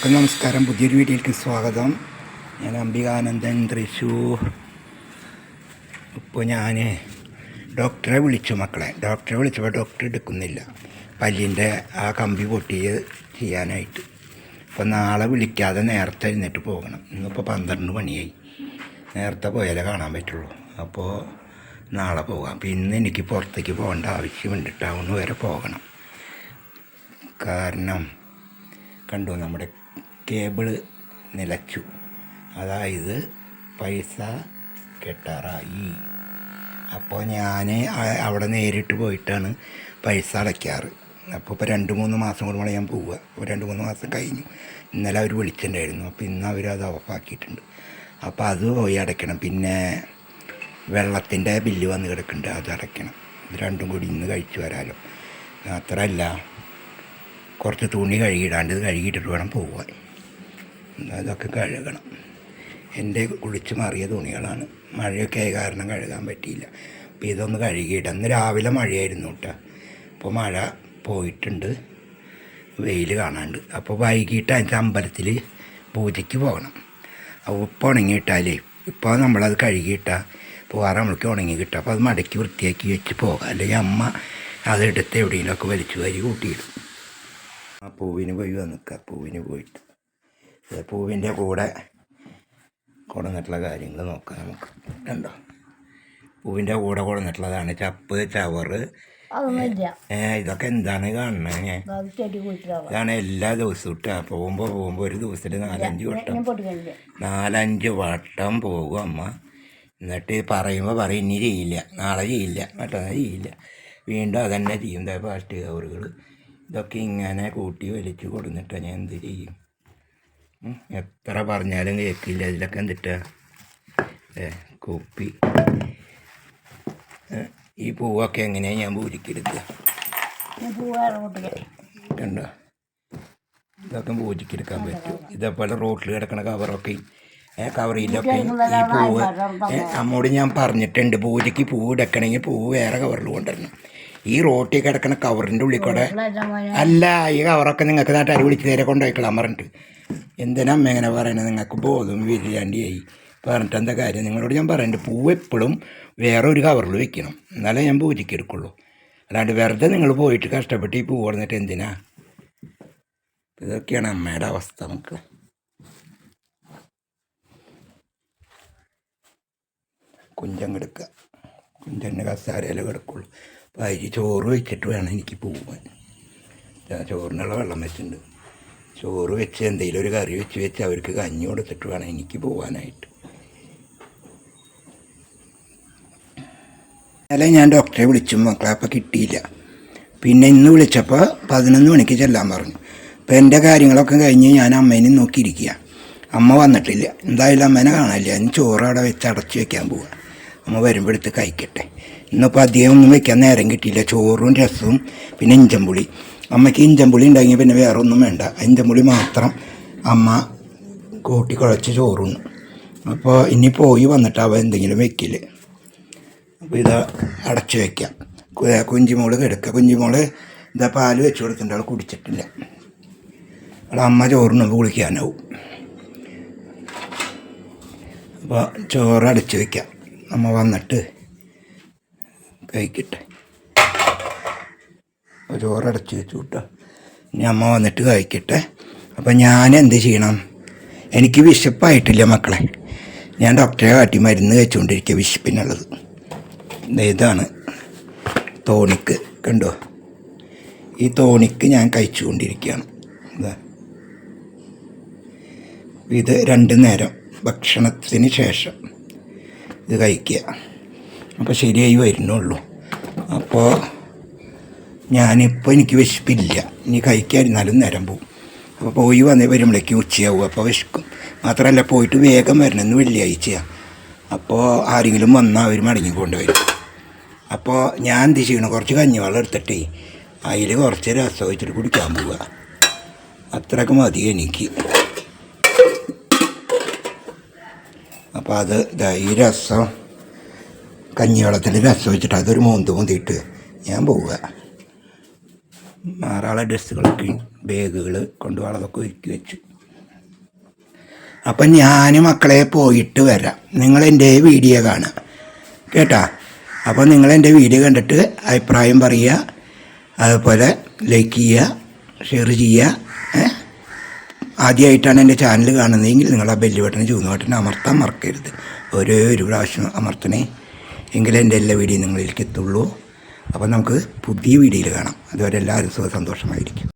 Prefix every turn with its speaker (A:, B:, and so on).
A: എല്ലാവർക്കും നമസ്കാരം. പുതിയൊരു വീഡിയോയിലേക്ക് സ്വാഗതം. ഞാൻ അംബികാനന്ദൻ തൃശ്ശൂർ. ഇപ്പോൾ ഞാൻ ഡോക്ടറെ വിളിച്ചു മക്കളെ. ഡോക്ടറെ വിളിച്ചപ്പോൾ ഡോക്ടർ എടുക്കുന്നില്ല. പല്ലിന്റെ ആ കമ്പി പൊട്ടിയത് ചെയ്യാനായിട്ട്. അപ്പോൾ നാളെ വിളിക്കാതെ നേരത്തെ എഴുന്നേറ്റ് പോകണം. ഇന്നിപ്പോൾ പന്ത്രണ്ട് മണിയായി. നേരത്തെ പോയാലേ കാണാൻ പറ്റുള്ളൂ. അപ്പോൾ നാളെ പോകാം. അപ്പോൾ ഇന്ന് എനിക്ക് പുറത്തേക്ക് പോകേണ്ട ആവശ്യമുണ്ട്. ടൗൺ വരെ പോകണം. കാരണം കണ്ടു നമ്മുടെ കേബിൾ നിലച്ചു അതായത് പൈസ കെട്ടാറായി. അപ്പോൾ ഞാൻ അവിടെ നേരിട്ട് പോയിട്ടാണ് പൈസ അടയ്ക്കാറ്. അപ്പോൾ ഇപ്പോൾ രണ്ട് മൂന്ന് മാസം കൂടുമ്പോൾ ഞാൻ പോവുക. അപ്പോൾ രണ്ട് മൂന്ന് മാസം കഴിഞ്ഞു. ഇന്നലെ അവർ വിളിച്ചിട്ടുണ്ടായിരുന്നു. അപ്പോൾ ഇന്ന് അവർ അത് ഓഫാക്കിയിട്ടുണ്ട്. അപ്പോൾ അത് പോയി അടയ്ക്കണം. പിന്നെ വെള്ളത്തിന്റെ ബില്ല് വന്ന് കിടക്കുന്നുണ്ട്. അത് അടയ്ക്കണം. ഇത് രണ്ടും കൂടി ഇന്ന് കഴിച്ചു വരാമല്ലോ മാത്രമല്ല കുറച്ച് തുണി കഴുകിയിടാണ്ട് ഇത് കഴുകിയിട്ടിട്ട് വേണം പോവാൻ. അതൊക്കെ കഴുകണം. എന്റെ കുളിച്ച് മാറിയ തുണികളാണ്. മഴയൊക്കെ ആയ കാരണം കഴുകാൻ പറ്റിയില്ല. അപ്പോൾ ഇതൊന്ന് കഴുകിയിടാം ഇന്ന് രാവിലെ മഴയായിരുന്നു കേട്ടോ. അപ്പോൾ മഴ പോയിട്ടുണ്ട്. വെയിൽ കാണാണ്ട്. അപ്പോൾ വൈകിട്ട് അതിന്റെ അമ്പലത്തിൽ പൂജയ്ക്ക് പോകണം. അപ്പോൾ ഉപ്പ് ഉണങ്ങിയിട്ടാലേ ഇപ്പോൾ നമ്മളത് കഴുകിയിട്ടാൽ പോകാറ്. നമ്മൾക്ക് ഉണങ്ങി കിട്ടും. അപ്പോൾ അത് മടക്കി വൃത്തിയാക്കി വെച്ച് പോകാം. അല്ലെങ്കിൽ അമ്മ അതെടുത്ത് എവിടെയെങ്കിലുമൊക്കെ വലിച്ചു വാരി കൂട്ടിയിടും. ആ പൂവിന് പോയി വന്നിക്കുക പൂവിന് പോയിട്ട്. പൂവിന്റെ കൂടെ കൊടുന്നിട്ടുള്ള കാര്യങ്ങൾ നോക്കാം നമുക്ക്. കണ്ടോ? പൂവിന്റെ കൂടെ കൊടുന്നിട്ടുള്ളതാണ് ചപ്പ് ചവറ്. ഇതൊക്കെ എന്താണ് കാണുന്നത് ഇതാണ് എല്ലാ ദിവസവും ഇട്ടാ. പോകുമ്പോൾ പോകുമ്പോൾ ഒരു ദിവസത്തിൽ നാലഞ്ച് വട്ടം. നാലഞ്ച് വട്ടം പോകും അമ്മ. എന്നിട്ട് പറയുമ്പോൾ പറയും ഇനി ചെയ്യില്ല. നാളെ ചെയ്യില്ല. മറ്റന്നാൾ ചെയ്യില്ല. വീണ്ടും അതന്നെ ചെയ്യും. ദേ പ്ലാസ്റ്റിക് കവറുകൾ ഇതൊക്കെ ഇങ്ങനെ കൂട്ടി വലിച്ചു കൊടുത്തിട്ട് ഞാൻ എന്ത് ചെയ്യും? എത്ര പറഞ്ഞാലും കേൾക്കില്ല. ഇതിലൊക്കെ എന്തിട്ടാ? ഏ കുപ്പി. ഈ പൂവൊക്കെ എങ്ങനെയാ ഞാൻ പൂജിക്കെടുക്കുക കണ്ടോ? ഇതൊക്കെ പൂജിക്കെടുക്കാൻ പറ്റും. ഇതേപോലെ റോട്ടിൽ കിടക്കണ കവറൊക്കെ ഏ കവറിലൊക്കെ ഈ പൂവ് അമ്മോട് ഞാൻ പറഞ്ഞിട്ടുണ്ട് പൂജയ്ക്ക് പൂവ് എടുക്കണമെങ്കിൽ പൂവ് വേറെ കവറിൽ കൊണ്ടുവരണം. ഈ റോട്ടിൽ കിടക്കണ കവറിന്റെ ഉള്ളിൽ കൂടെ അല്ല ഈ കവറൊക്കെ നിങ്ങൾക്ക് നാട്ടുകാർ വിളിച്ച് നേരെ കൊണ്ടുപോയിക്കളാൻ പറഞ്ഞിട്ട്. എന്തിനാ അമ്മ എങ്ങനെ പറയണത് നിങ്ങൾക്ക് ബോധം വിരിയാണ്ടിയായി പറഞ്ഞിട്ട് എന്താ കാര്യം? നിങ്ങളോട് ഞാൻ പറയുന്നുണ്ട് പൂവ് എപ്പോഴും വേറെ ഒരു കവറിൽ വെക്കണം. എന്നാലേ ഞാൻ പൂജയ്ക്ക് എടുക്കുള്ളൂ. അല്ലാണ്ട് വെറുതെ നിങ്ങൾ പോയിട്ട് കഷ്ടപ്പെട്ട് ഈ പൂവ് പറഞ്ഞിട്ട് എന്തിനാ? ഇതൊക്കെയാണ് അമ്മയുടെ അവസ്ഥ നമുക്ക്. കുഞ്ചം കിടക്കുക കുഞ്ചന്റെ കസാരയിൽ കിടക്കുള്ളൂ. അരി ചോറ് വെച്ചിട്ട് വേണം എനിക്ക് പോവാൻ. ചോറിനുള്ള വെള്ളം വെച്ചിട്ടുണ്ട്. ചോറ് വെച്ച് എന്തെങ്കിലും ഒരു കറി വെച്ച് വെച്ച് അവർക്ക് കഞ്ഞി കൊടുത്തിട്ട് വേണം എനിക്ക് പോവാനായിട്ട്. അല്ല ഞാൻ ഡോക്ടറെ വിളിച്ചു മക്കളെ അപ്പം കിട്ടിയില്ല. പിന്നെ ഇന്ന് വിളിച്ചപ്പോൾ പതിനൊന്ന് മണിക്ക് ചെല്ലാൻ പറഞ്ഞു. അപ്പോൾ എന്റെ കാര്യങ്ങളൊക്കെ കഴിഞ്ഞ് ഞാൻ അമ്മേനെ നോക്കിയിരിക്കുക അമ്മ വന്നിട്ടില്ല. എന്തായാലും അമ്മേനെ കാണാനില്ല. ഞാൻ ചോറ് അവിടെ വെച്ച് അടച്ച് വെക്കാൻ പോവുക അമ്മ വരുമ്പോഴത്തേക്ക് കഴിക്കട്ടെ. ഇന്നിപ്പോൾ അധികം ഒന്നും വെക്കാൻ നേരം കിട്ടിയില്ല. ചോറും രസവും പിന്നെ ഇഞ്ചമ്പുളി. അമ്മയ്ക്ക് ഇഞ്ചമ്പുളി ഉണ്ടെങ്കിൽ പിന്നെ വേറെ ഒന്നും വേണ്ട ഇഞ്ചമ്പുളി മാത്രം അമ്മ കൂട്ടി കുഴച്ച് ചോറുണ്ണു. അപ്പോൾ ഇനി പോയി വന്നിട്ട് അവ എന്തെങ്കിലും വെക്കില്ല അപ്പോൾ ഇത് അടച്ചു വയ്ക്കാം കുഞ്ചിമോൾ കിടക്കുക കുഞ്ചിമോൾ ഇതാ പാൽ വെച്ച് കൊടുത്തിട്ട് അവൾ കുടിച്ചിട്ടില്ല. അവളെ അമ്മ ചോറിന് കുളിക്കാനാവും. അപ്പോൾ ചോറ് അടച്ചു വയ്ക്കാം അമ്മ വന്നിട്ട് കഴിക്കട്ടെ. ചോറടച്ച് ചോറ് വെച്ചു കിട്ടുക ഇനി അമ്മ വന്നിട്ട് കഴിക്കട്ടെ. അപ്പം ഞാൻ എന്ത് ചെയ്യണം? എനിക്ക് വിശപ്പായിട്ടില്ല മക്കളെ. ഞാൻ ഡോക്ടറെ കാട്ടി മരുന്ന് കഴിച്ചുകൊണ്ടിരിക്കുക വിശപ്പിനുള്ളത്. ഇതാണ് തോണിക്ക് കണ്ടോ? ഈ തോണിക്ക് ഞാൻ കഴിച്ചുകൊണ്ടിരിക്കുകയാണ് ഇതാ ഇത് രണ്ട് നേരം ഭക്ഷണത്തിന് ശേഷം ഇത് കഴിക്കുക. അപ്പോൾ ശരിയായി വരുന്നുള്ളൂ. അപ്പോൾ ഞാനിപ്പോൾ എനിക്ക് വിശപ്പില്ല. ഇനി കഴിക്കാതിരുന്നാലും നേരം പോകും അപ്പോൾ പോയി വന്ന് വരുമ്പോഴേക്കും ഉച്ചയാവും. അപ്പോൾ വിശക്കും. മാത്രമല്ല പോയിട്ട് വേഗം വരണമെന്ന് വെള്ളിയാഴ്ചയാണ് അപ്പോൾ ആരെങ്കിലും വന്നാൽ അവർ മടങ്ങി കൊണ്ടുവരും. അപ്പോൾ ഞാൻ എന്ത് ചെയ്യണം? കുറച്ച് കഞ്ഞിവെള്ളം എടുത്തിട്ടേ അതിൽ കുറച്ച് രസം വെച്ചിട്ട് കുടിക്കാൻ പോവുക അത്രയൊക്കെ മതി എനിക്ക്. അപ്പോൾ അത് ഈ രസം. കഞ്ഞിവെള്ളത്തിൽ രസം വെച്ചിട്ട് അതൊരു മൂന്ന് മോന്തിയിട്ട് ഞാൻ പോവുക. മാറാളെ ഡ്രസ്സുകളൊക്കെ ബാഗുകൾ കൊണ്ടുപോകാതൊക്കെ ഒരുക്കി വെച്ചു. അപ്പം ഞാൻ മക്കളെ പോയിട്ട് വരാം. നിങ്ങളെന്റെ വീഡിയോ കാണുക. കേട്ടാ? അപ്പോൾ നിങ്ങളെന്റെ വീഡിയോ കണ്ടിട്ട് അഭിപ്രായം പറയുക. അതുപോലെ ലൈക്ക് ചെയ്യുക ഷെയർ ചെയ്യുക? ആദ്യമായിട്ടാണ് എന്റെ ചാനൽ കാണുന്നതെങ്കിൽ നിങ്ങൾ ആ ബെല്ല് ബട്ടൺ ചൂന്ന് ബട്ടൺ അമർത്താൻ മറക്കരുത്. ഒരേ ഒരു പ്രാവശ്യം അമർത്തണേ. എങ്കിലേ എന്റെ എല്ലാ വീഡിയോയും നിങ്ങളിലേക്ക് എത്തുള്ളൂ. അപ്പോൾ നമുക്ക് പുതിയ വീഡിയോയിൽ കാണാം. അതുവരെ എല്ലാവരും സുഖ സന്തോഷമായിരിക്കും.